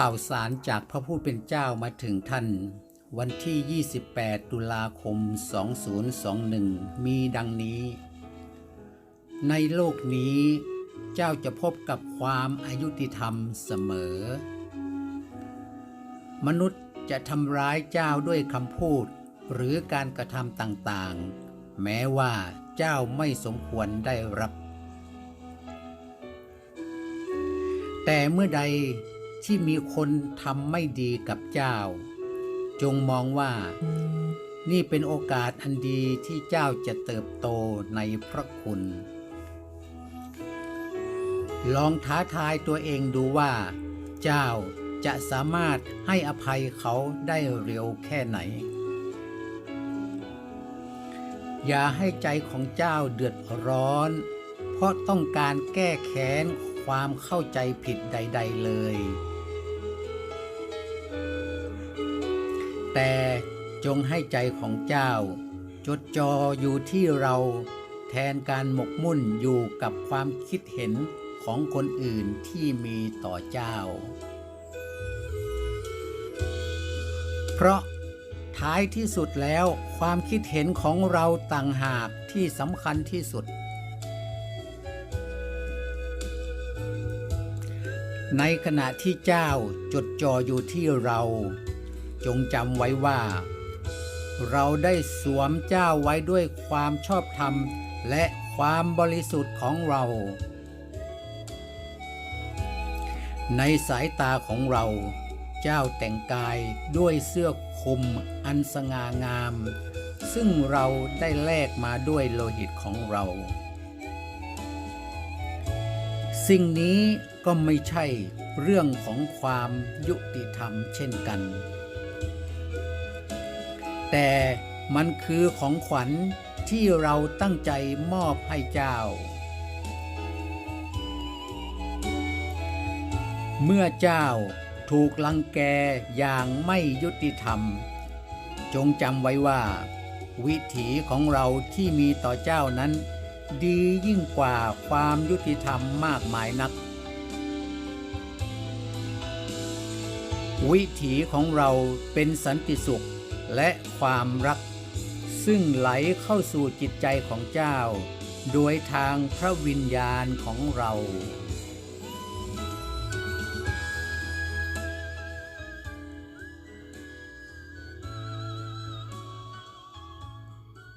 ข่าวสารจากพระผู้เป็นเจ้ามาถึงท่าน วันที่ 28 ตุลาคม 2021 มีดังนี้ ในโลกนี้เจ้าจะพบกับความอายุติธรรมเสมอ มนุษย์จะทำร้ายเจ้าด้วยคำพูด หรือการกระทำต่างๆ แม้ว่าเจ้าไม่สมควรได้รับ แต่เมื่อใด ที่มีคนทำไม่ดีกับเจ้า จงมองว่า นี่เป็นโอกาสอันดีที่เจ้าจะเติบโตในพระคุณ ลองท้าทายตัวเองดูว่า เจ้าจะสามารถให้อภัยเขาได้เร็วแค่ไหน อย่าให้ใจของเจ้าเดือดร้อน เพราะต้องการแก้แค้นความเข้าใจผิดใด ๆ เลย แต่จงให้ใจของเจ้า จดจ่ออยู่ที่เราแทนการหมกมุ่นอยู่กับความคิดเห็นของคนอื่นที่มีต่อเจ้า เพราะท้ายที่สุดแล้วความคิดเห็นของเราต่างหากที่สำคัญที่สุด ในขณะที่เจ้าจดจ่ออยู่ที่เรา จงจำไว้ว่า เราได้สวมเจ้าไว้ด้วยความชอบธรรม และความบริสุทธิ์ของเรา ในสายตาของเรา เจ้าแต่งกายด้วยเสื้อคลุมอันสง่างาม ซึ่งเราได้แลกมาด้วยโลหิตของเรา สิ่งนี้ก็ไม่ใช่เรื่องของความยุติธรรมเช่นกัน แต่มันคือของขวัญที่เราตั้งใจมอบให้เจ้า เมื่อเจ้าถูกลังแกอย่างไม่ยุติธรรม จงจำไว้ว่า วิถีของเราที่มีต่อเจ้านั้น ดียิ่งกว่าความยุติธรรมมากมายนัก วิถีของเราเป็นสันติสุขและความรัก ซึ่งไหลเข้าสู่จิตใจของเจ้า โดยทางพระวิญญาณของเรา